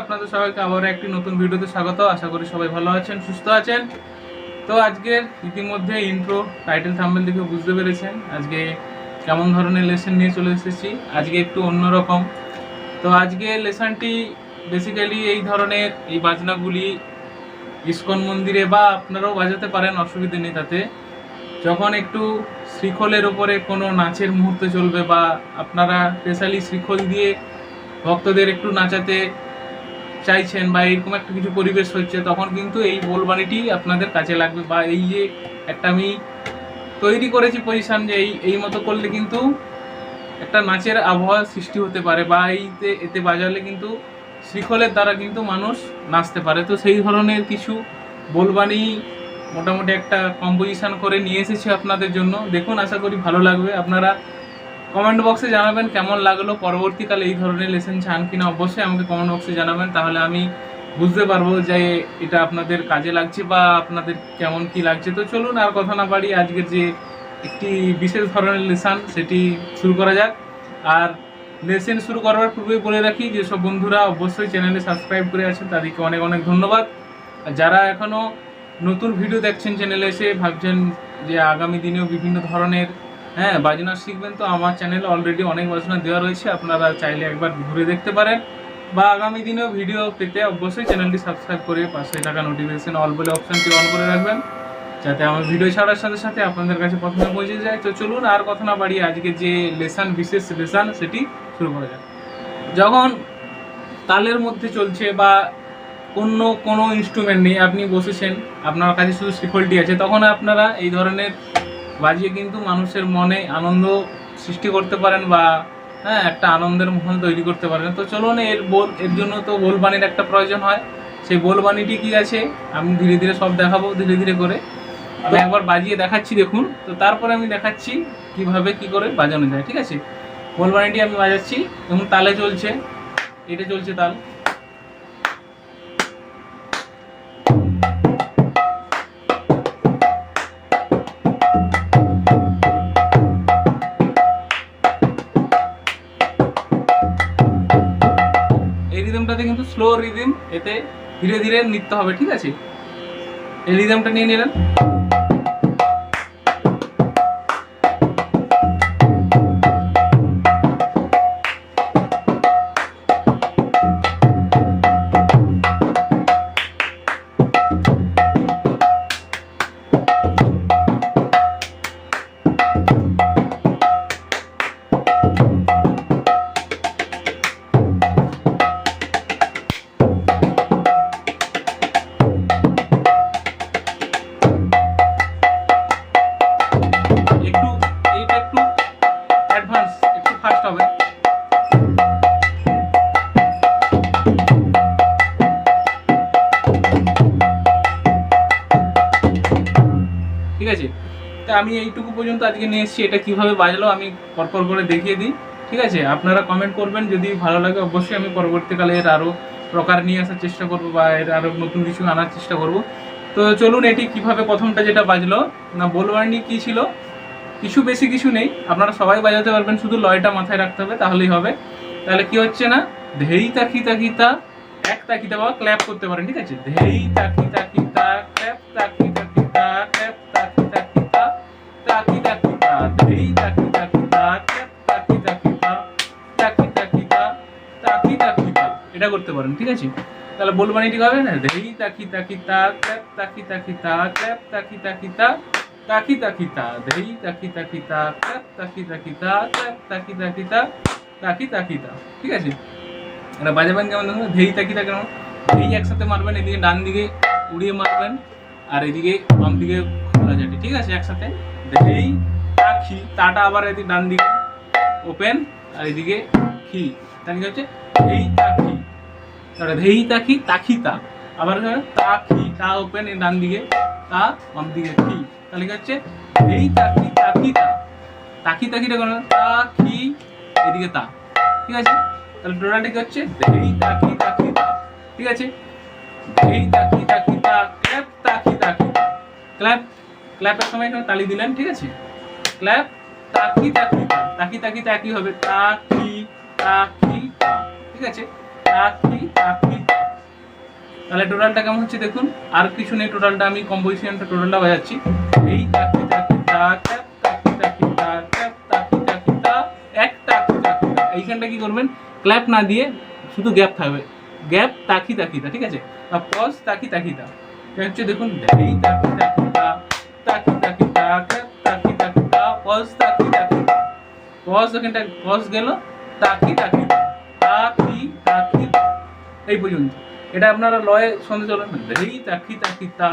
আপনাদের সবাইকে আবার একটি নতুন ভিডিওতে স্বাগত। আশা করি সবাই ভালো আছেন, সুস্থ আছেন। তো আজকের ইতিমধ্যে ইন্ট্রো টাইটেল থাম্বেল দেখে বুঝতে পেরেছেন আজকে কেমন ধরনের লেসন নিয়ে চলে এসেছি। আজকে একটু অন্যরকম। তো আজকে লেসনটি বেসিক্যালি এই ধরনের এই বাজনাগুলি ইস্কন মন্দিরে বা আপনারাও বাজাতে পারেন অসুবিধে নেই তাতে। যখন একটু শ্রীখলের ওপরে কোনো নাচের মুহূর্ত চলবে বা আপনারা স্পেশালি শ্রীখল দিয়ে ভক্তদের একটু নাচাতে চাইছেন বা এরকম একটা কিছু পরিবেশ হচ্ছে, তখন কিন্তু এই বোলবাণীটি আপনাদের কাছে লাগবে বা এই যে একটা আমি তৈরি করেছি পজিশন যে এই এই মতো করলে কিন্তু একটা নাচের আবহাওয়া সৃষ্টি হতে পারে বা এইতে, এতে বাজালে কিন্তু শ্রীখলের দ্বারা কিন্তু মানুষ নাচতে পারে। তো সেই ধরনের কিছু বোলবাণী মোটামুটি একটা কম্পোজিশান করে নিয়ে এসেছি আপনাদের জন্য। দেখুন, আশা করি ভালো লাগবে। আপনারা কমেন্ট বক্সে জানাবেন কেমন লাগল। পরবর্তীকালে এই ধরনের লেসন চান কিনা অবশ্যই আমাকে কমেন্ট বক্সে জানাবেন। তাহলে আমি বুঝতে পারব যে এটা আপনাদের কাজে লাগছে বা আপনাদের কেমন কি লাগছে। তো চলুন আর কথা না বাড়ি আজকের যে একটি বিশেষ ধরনের লেসন সেটি শুরু করা যাক। আর লেসন শুরু করার পূর্বে বলে রাখি যেসব বন্ধুরা অবশ্যই চ্যানেলে সাবস্ক্রাইব করে আছেন, তাদেরকে অনেক অনেক ধন্যবাদ। যারা এখনও নতুন ভিডিও দেখছেন চ্যানেলে এসে, ভাবছেন যে আগামী দিনেও বিভিন্ন ধরনের হ্যাঁ বাজনা শিখবেন তো আমার চ্যানেলে অলরেডি অনেক বাজনা দেওয়া রয়েছে, আপনারা চাইলে একবার ঘুরে দেখতে পারেন। বা আগামী দিনেও ভিডিও পেতে অবশ্যই চ্যানেলটি সাবস্ক্রাইব করে পাশে থাকা নোটিফিকেশন অল বলে অপশানটি অন করে রাখবেন, যাতে আমার ভিডিও ছাড়ার সাথে সাথে আপনাদের কাছে প্রথমে পৌঁছে যায়। তো চলুন আর কথা না বাড়িয়ে আজকে যে লেসন বিশেষ লেসন সেটি শুরু করা যাক। যখন তালের মধ্যে চলছে বা অন্য কোনো ইনস্ট্রুমেন্ট নেই আপনি বসেছেন, আপনার কাছে শুধু শ্রীফলটি আছে, তখন আপনারা এই ধরনের বাজিয়ে কিন্তু মানুষের মনে আনন্দ সৃষ্টি করতে পারেন বা হ্যাঁ একটা আনন্দের মহল তৈরি করতে পারেন। তো চলুন, এর বোল, এর জন্য তো বোলবাণীর একটা প্রয়োজন হয়। সেই বোলবাণীটি কি আছে? আমি ধীরে ধীরে সব দেখাবো, ধীরে ধীরে করে। আমি একবার বাজিয়ে দেখাচ্ছি, দেখুন। তো তারপরে আমি দেখাচ্ছি কীভাবে, কি করে বাজানো যায়, ঠিক আছে? বোলবাণীটি আমি বাজাচ্ছি এবং তালে চলছে। এটা চলছে তাল। স্লো রিদিম এতে ধীরে ধীরে নিতে হবে ঠিক আছে? এই রিদমটা নিয়ে নিলেন। হবে। ঠিক আছে? তা আমি এইটুকু পর্যন্ত আজকে নিয়ে এসেছি, এটা কীভাবে বাজলো আমি পরপর করে দেখিয়ে দিই। ঠিক আছে? আপনারা কমেন্ট করবেন, যদি ভালো লাগে অবশ্যই আমি পরবর্তীকালে এর আরও প্রকার নিয়ে আসার চেষ্টা করব বা এর আরও নতুন কিছু আনার চেষ্টা করব। তো চলুন এটি কীভাবে প্রথমটা যেটা বাজলো, না বোলবার্নি কী ছিল? কিছু বেশি কিছু নেই আপনারা সবাই বাজাতে পারবেন শুধু লয়টা মাথায় রাখতে হবে তাহলেই হবে তাহলে কি হচ্ছে না ধেই তাকি তাকি তা এক তাকিতা বা ক্ল্যাপ করতে পারেন ঠিক আছে ধেই তাকি তাকি তা ক্ল্যাপ তাকি তাকি তা ক্ল্যাপ তাকি তাকি তা তাকি তাকি তা ধেই তাকি তাকি তা ক্ল্যাপ তাকি তাকি তা তাকি তাকি তা তাকি তাকি তা এটা করতে পারেন ঠিক আছে তাহলে বলবানি ঠিক হবে না ধেই তাকি তাকি তা ক্ল্যাপ তাকি তাকি তা ক্ল্যাপ তাকি তাকি ক্ল্যাপ তাকি তাকি তা ক্ল্যাপ তাকি তাকি তা তাকি তাকি তা ঠিক আছে? এটা বাজাবেন কেমন দেখুন ধেই তাকি তা কেমন? ধেই একসাথে মারবেন, এদিকে ডান দিকে উড়িয়ে মারবেন, আর এদিকে বাম দিকে খোলা যাবে, ঠিক আছে? একসাথে। ধেই তাকি, তাটা আবার এদিকে ডান দিকে ওপেন, আর এদিকে খি, তাহলে কি হচ্ছে? ধেই তাকি, তাহলে ধেই তাকি তাকি তা। আবার কি তা খি তা ওপেন এই ডান দিকে, তা বাম দিকে খি। তাহলে কি হচ্ছে ধেই তাকি তাকি তা তাকি তাকিটা কোনো তা খি এদিকে তা ঠিক আছে তাহলে টোটালটা কি হচ্ছে ধেই তাকি তাকি তা ঠিক আছে ধেই তাকি তাকি তা ক্ল্যাপ তাকি তাকি তা ক্ল্যাপ ক্ল্যাপের সময় এখানে তালি দিলেন ঠিক আছে ক্ল্যাপ তাকি তাকি তাকি তাকি তা কি হবে তাকি তাকি তা ঠিক আছে তাকি তাকি তাহলে টোটালটা কেমন হচ্ছে দেখুন আর কিছু নেই টোটালটা আমি কম্পোজিশনটা টোটালটা বাজাচ্ছি এই তাকি তাকি তা তাকি তাকি তা তাকি তাকি তা এক তাকি তাকি এইখানটা কি করবেন ক্ল্যাপ না দিয়ে শুধু গ্যাপ থাকবে গ্যাপ তাকি তাকি তা ঠিক আছে আর পজ তাকি তাকি তা এটা হচ্ছে দেখুন এই তাকি তাকি তা তাকি তাকি তা ক্যাপ তাকি তাকি তা পজ তাকি তাকি পজ এখানটা পজ গেল তাকি তাকি তা তাকি তাকি এই পর্যন্ত এটা আপনারা লয়ে সন্ধে চলেন ধেই তাকি তাকি তা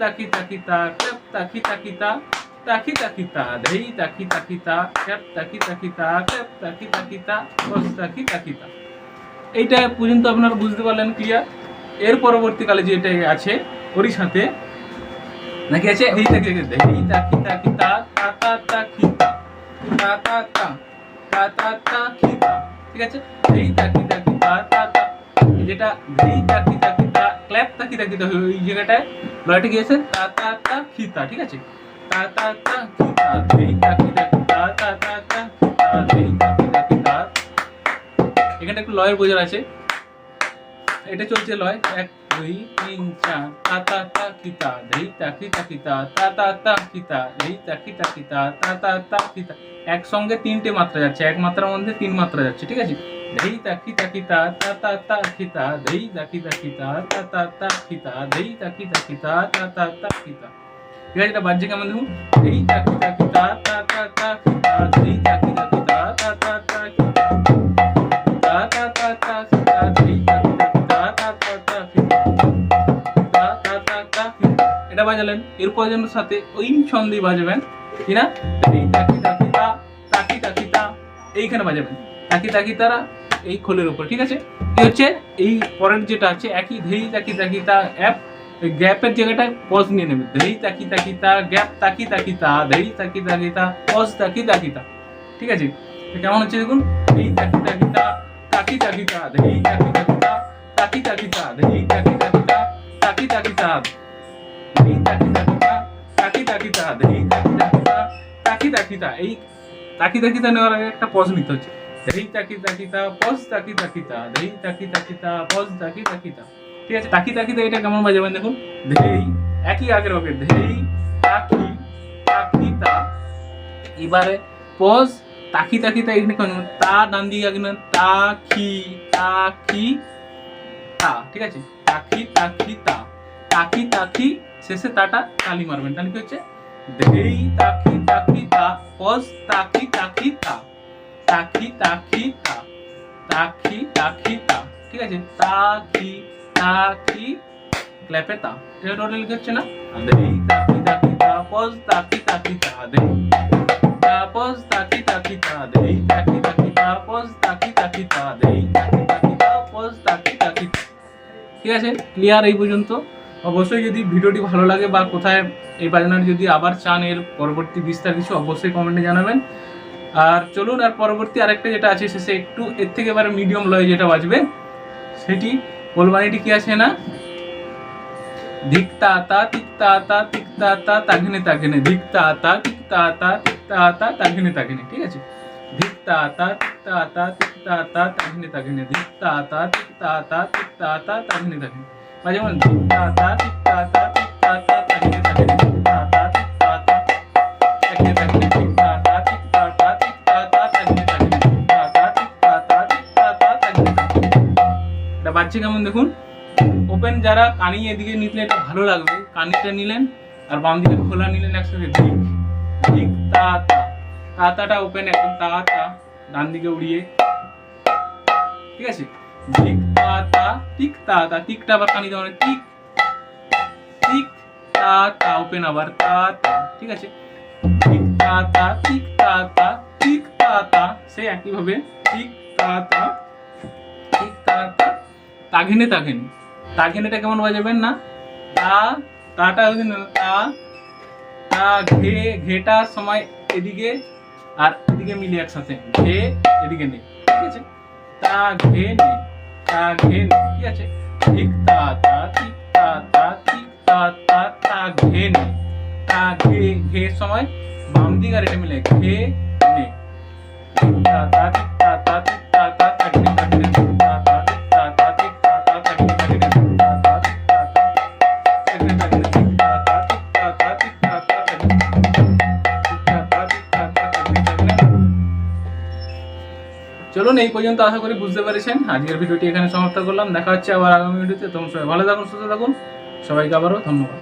তাকি তাকি তা ক্যাপ তাকি তাকি তা তাকি তাকি তা তাকি তাকি তা ক্যাপ তাকি তাকি তা ক্যাপ তাকি তাকি তা তাকি তাকি তা এইটা পর্যন্ত আপনারা বুঝতে পারলেন ক্লিয়ার এর পরবর্তীকালে যেটা আছে ওরই সাথে নাকি আছে এই তাকি ধেই তাকি তাকি তা তা তা তা কি তা তা তা তা তা তা তা ঠিক আছে ধেই তাকি তাকি তা এই যেটা তা ক্ল্যাপ তাকি তাকি ওই জায়গাটায় লয়টা গিয়েছে তা তা তা ঠিক আছে তা তা তা তা তা তা তা তা এখানে একটু লয়ের বোঝার আছে এটা চলছে লয় এক দুই তিন চার তা তা তা ধেই তাকি তাকি তা তা তা তা খিতা ধেই তাকি তাকি তা তা তা একসঙ্গে তিনটে মাত্রা যাচ্ছে এক মাত্রার মধ্যে তিন মাত্রা যাচ্ছে ঠিক আছে ধেই তাকি তাকি তা তা তা তা খিতা ধেই তাকি তাকি তা তা তা তা খিতা ধেই তাকি তাকি তা তা তা তা খিতা ঠিক আছে এটা বাজছে কেমন দেখুন ধেই তাকি তাকি তা তা তা তা খিতা ধেই তাকি তাকি তা তা তা তা খিতা তা তা তা তা খিতা ধেই তাকি তাকি তা তা তা তা খিতা তা তা তা তা খিতা এটা বাজালেন এরপর যেন সাথে ওই ছন্দে বাজাবেন কি না ধেই তাকি তাকি তা তাকি তাকি তা এইখানে বাজাবেন তাকি তাকি তারা এই খোলের উপর ঠিক আছে কি হচ্ছে এই পরের যেটা আছে একই ধেই তাকি তাকি তা অ্যাপ গ্যাপের জায়গাটা পজ নিয়ে নেবে ধেই তাকি তাকি তা গ্যাপ তাকি তাকি তা ধেই তাকি তাকি তা পজ তাকি তাকি তা ঠিক আছে কেমন হচ্ছে দেখুন ধেই তাকি তাকি তা তাকি তাকি তা ধেই তাকি তাকি তা তাকি তাকি তা ধেই তাকি তাকি তা তাকি তাকি তা ধেই তাকি তাকি তা তাকি তাকি তা ধেই তাকি তাকি তা তাকি তাকি তা এই তাকি তাকি তা নেওয়ার আগে একটা পজ নিতে হচ্ছে পজ ঠিক আছে তাকি তাকি তা এটা কেমন বাজাবেন দেখুন ধেই একই আগের ধেই তাকি এবারে পজ তাকি তাকি তা এখানে কেন তা ডান দিকে আগে না তাকি তাকি তা ঠিক আছে তাকি তাকি তা তাকি তাকি শেষে তাটা তালি মারবেন তাহলে কি হচ্ছে ধেই তাকি তাকি তা পজ তাকি তাকি তা তাকি তাকি তা তাকি তাকি তা ঠিক আছে তাকি তাকি ক্ল্যাপে তা এটা টোটাল লিখে হচ্ছে না ধেই তাকি তাকি তা পজ তাকি তাকি তা ধেই তা পজ তাকি তাকি তা ধেই তাকি তাকি তা পজ তাকি তাকি তা ধেই তাকি তাকি তা পজ তাকি তাকি ঠিক আছে ক্লিয়ার এই পর্যন্ত অবশ্যই যদি ভিডিওটি ভালো লাগে বা কোথায় এই বাজনার যদি আবার চান এর পরবর্তী বিস্তার কিছু অবশ্যই কমেন্টে জানাবেন আর চলুন আর পরবর্তী আরেকটা যেটা আছে শেষে একটু এর থেকে এবারে মিডিয়াম লয় যেটা বাজবে সেটি বলবানিটি কি আছে না ধিকতা তা তিক্তা তা তিক্তা তা তাঘিনে তাঘিনে ধিকতা তা তিক্তা তা তিক্তা তা তাঘিনে তাঘিনে ঠিক আছে ধিকতা তা তিক্তা তা তিক্তা তা তাঘিনে তাঘিনে ধিকতা তা তিক্তা তা তিক্তা তা তাঘিনে তাঘিনে মাঝে মাঝে ধিকতা তা তিক্তা তা বাজছে কেমন দেখুন? ওপেন যারা কানি এদিকে নিলে এটা ভালো লাগবে কানিটা নিলেন আর বাম দিকে খোলা নিলেন একসাথে ঠিক ঠিক তা তা। তাটা ওপেন একদম, তা তা। ডান দিকে উড়িয়ে। ঠিক আছে? ঠিক তা তা, টিক, তা তা। টিকটা আবার কানি দেওয়া টিক। টিক, তা তা ওপেন আবার তা তা। ঠিক আছে? ঠিক তা তা, টিক, তা তা। টিক, তা তা। সেই একইভাবে টিক, তা তা। তাঘিনে তাঘিনে। তাঘিনেটা কেমন বাজাবেন না? তা, তাটা না, তা তা, ঘে ঘেটার সময় এদিকে আর এদিকে মিলে একসাথে। ঘে, এদিকে নেই, ঠিক আছে? তা, ঘে নে তা, ঘে নে ঠিক আছে? ঠিক, তা তা, ঠিক, তা তা, ঠিক, তা তা তা, ঘে নে তা, ঘে ঘে সময় বাম দিক আর এটা মিলে ঘে নে তা তা, ঠিক এই পর্যন্ত আশা করি বুঝতে পেরেছেন। আজকের ভিডিওটি এখানে সমাপ্ত করলাম। দেখা হচ্ছে আবার আগামী ভিডিওতে। তোমরা সবাই ভালো থাকুন, সুস্থ থাকুন। সবাইকে আবারও ধন্যবাদ।